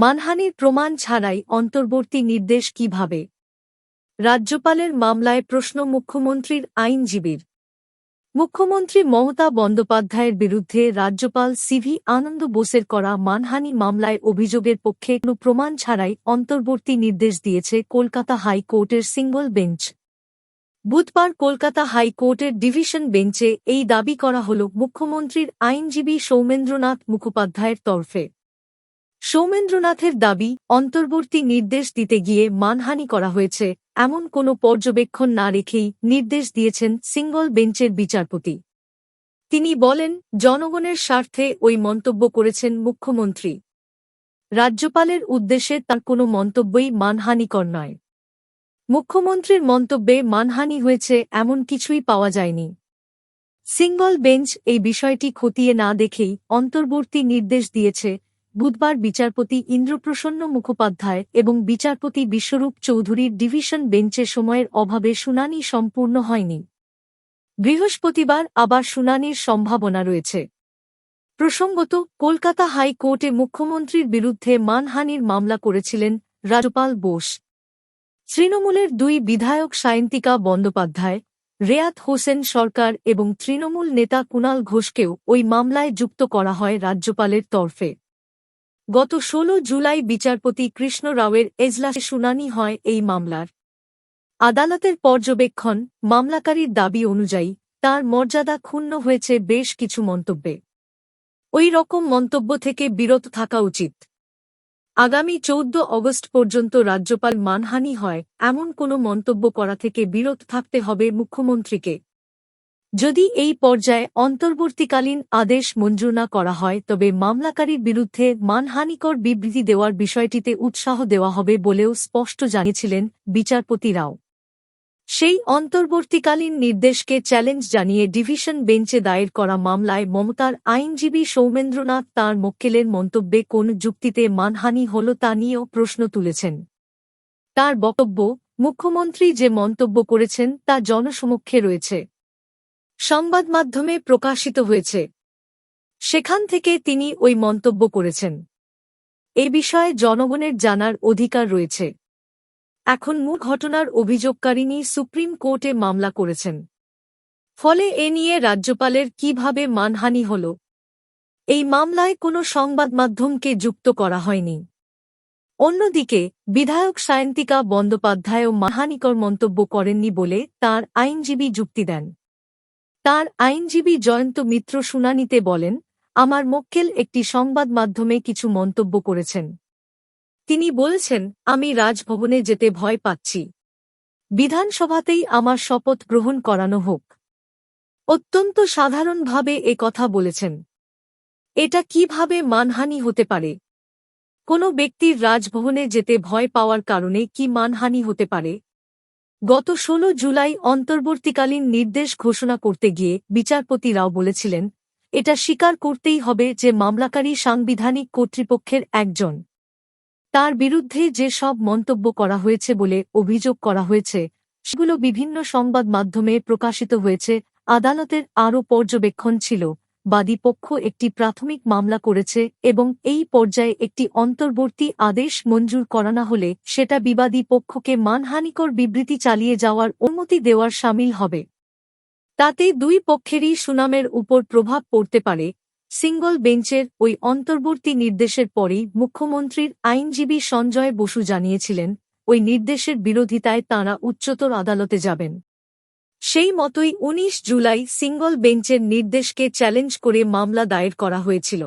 মানহানির প্রমাণ ছাড়াই অন্তর্বর্তী নির্দেশ কীভাবে? রাজ্যপালের মামলায় প্রশ্ন মুখ্যমন্ত্রীর আইনজীবীর। মুখ্যমন্ত্রী মমতা বন্দ্যোপাধ্যায়ের বিরুদ্ধে রাজ্যপাল সিভি আনন্দ বোসের করা মানহানি মামলায় অভিযোগের পক্ষে কোনো প্রমাণ ছাড়াই অন্তর্বর্তী নির্দেশ দিয়েছে কলকাতা হাইকোর্টের সিঙ্গল বেঞ্চ। বুধবার কলকাতা হাইকোর্টের ডিভিশন বেঞ্চে এই দাবি করা হল মুখ্যমন্ত্রীর আইনজীবী সৌমেন্দ্রনাথ মুখোপাধ্যায়ের তরফে। সৌমেন্দ্রনাথের দাবি, অন্তর্বর্তী নির্দেশ দিতে গিয়ে মানহানি করা হয়েছে, এমন কোনো পর্যবেক্ষণ না রেখেই নির্দেশ দিয়েছেন সিঙ্গল বেঞ্চের বিচারপতি। তিনি বলেন, জনগণের স্বার্থে ওই মন্তব্য করেছেন মুখ্যমন্ত্রী। রাজ্যপালের উদ্দেশ্যে তার কোনো মন্তব্যই মানহানিকর নয়। মুখ্যমন্ত্রীর মন্তব্যে মানহানি হয়েছে এমন কিছুই পাওয়া যায়নি। সিঙ্গল বেঞ্চ এই বিষয়টি খতিয়ে না দেখেই অন্তর্বর্তী নির্দেশ দিয়েছে বুধবার বিচারপতি ইন্দ্রপ্রসন্ন মুখোপাধ্যায় এবং বিচারপতি বিশ্বরূপ চৌধুরীর ডিভিশন বেঞ্চে সময়ের অভাবে শুনানি সম্পূর্ণ হয়নি। বৃহস্পতিবার আবার শুনানির সম্ভাবনা রয়েছে। প্রসঙ্গত, কলকাতা হাইকোর্টে মুখ্যমন্ত্রীর বিরুদ্ধে মানহানির মামলা করেছিলেন রাজপাল বোস। তৃণমূলের দুই বিধায়ক সায়ন্তিকা বন্দ্যোপাধ্যায়, রেয়াত হোসেন সরকার এবং তৃণমূল নেতা কুণাল ঘোষকেও ওই মামলায় যুক্ত করা হয় রাজ্যপালের তরফে। গত ১৬ জুলাই বিচারপতি কৃষ্ণ রাওয়ের এজলাসে শুনানি হয় এই মামলার। আদালতের পর্যবেক্ষণ মামলাকারীর দাবি অনুযায়ী তার মর্যাদা ক্ষুণ্ণ হয়েছে বেশ কিছু মন্তব্যে। ওই রকম মন্তব্য থেকে বিরত থাকা উচিত। আগামী চৌদ্দ অগস্ট পর্যন্ত রাজ্যপাল মানহানি হয়, এমন কোনো মন্তব্য করা থেকে বিরত থাকতে হবে মুখ্যমন্ত্রীকে। যদি এই পর্যায়ে অন্তর্বর্তীকালীন আদেশ মঞ্জুর না করা হয়, তবে মামলাকারীর বিরুদ্ধে মানহানিকর বিবৃতি দেওয়ার বিষয়টিতে উৎসাহ দেওয়া হবে বলেও স্পষ্ট জানিয়েছিলেন বিচারপতি রাও। সেই অন্তর্বর্তীকালীন নির্দেশকে চ্যালেঞ্জ জানিয়ে ডিভিশন বেঞ্চে দায়ের করা মামলায় মমতার আইনজীবী সৌমেন্দ্রনাথ তাঁর মক্কেলের মন্তব্যে কোন যুক্তিতে মানহানি হল তা নিয়েও প্রশ্ন তুলেছেন। তার বক্তব্য, মুখ্যমন্ত্রী যে মন্তব্য করেছেন তা জনসমক্ষে রয়েছে। সংবাদ মাধ্যমে প্রকাশিত হয়েছে। সেখান থেকে তিনি ওই মন্তব্য করেছেন। এ বিষয়ে জনগণের জানার অধিকার রয়েছে। এখন মূল ঘটনার অভিযোগকারিনী সুপ্রিম কোর্টে মামলা করেছেন। ফলে এ নিয়ে রাজ্যপালের কীভাবে মানহানি হল? এই মামলায় কোনো সংবাদ মাধ্যমকে যুক্ত করা হয়নি। অন্যদিকে, বিধায়ক সায়ন্তিকা বন্দ্যোপাধ্যায়ও মানহানিকর মন্তব্য করেননি বলে তার আইনজীবী যুক্তি দেন। তার আইনজীবী জয়ন্ত মিত্র শুনানিতে বলেন, আমার মক্কেল একটি সংবাদ মাধ্যমে কিছু মন্তব্য করেছেন। তিনি বলেছেন, আমি রাজভবনে যেতে ভয় পাচ্ছি। বিধানসভাতেই আমার শপথ গ্রহণ করানো হোক। অত্যন্ত সাধারণভাবে এ কথা বলেছেন। এটা কীভাবে মানহানি হতে পারে? কোনো ব্যক্তির রাজভবনে যেতে ভয় পাওয়ার কারণে কি মানহানি হতে পারে? গত ১৬ জুলাই অন্তর্বর্তীকালীন নির্দেশ ঘোষণা করতে গিয়ে বিচারপতি রাও বলেছিলেন, এটা স্বীকার করতেই হবে যে মামলাকারী সাংবিধানিক কর্তৃপক্ষের একজন। তার বিরুদ্ধে যে সব মন্তব্য করা হয়েছে বলে অভিযোগ করা হয়েছে, সেগুলো বিভিন্ন সংবাদ মাধ্যমে প্রকাশিত হয়েছে, আদালতের আরও পর্যবেক্ষণ ছিল। বাদী পক্ষ একটি প্রাথমিক মামলা করেছে এবং এই পর্যায়ে একটি অন্তর্বর্তী আদেশ মঞ্জুর করা না হলে সেটা বিবাদী পক্ষকে মানহানিকর বিবৃতি চালিয়ে যাওয়ার অনুমতি দেওয়ার সামিল হবে। তাতে দুই পক্ষেরই সুনামের উপর প্রভাব পড়তে পারে। সিঙ্গল বেঞ্চের ওই অন্তর্বর্তী নির্দেশের পরেই মুখ্যমন্ত্রীর আইনজীবী সঞ্জয় বসু জানিয়েছিলেন, ওই নির্দেশের বিরোধিতায় তাঁরা উচ্চতর আদালতে যাবেন। সেই মতোই ১৯ জুলাই সিঙ্গল বেঞ্চের নির্দেশকে চ্যালেঞ্জ করে মামলা দায়ের করা হয়েছিল।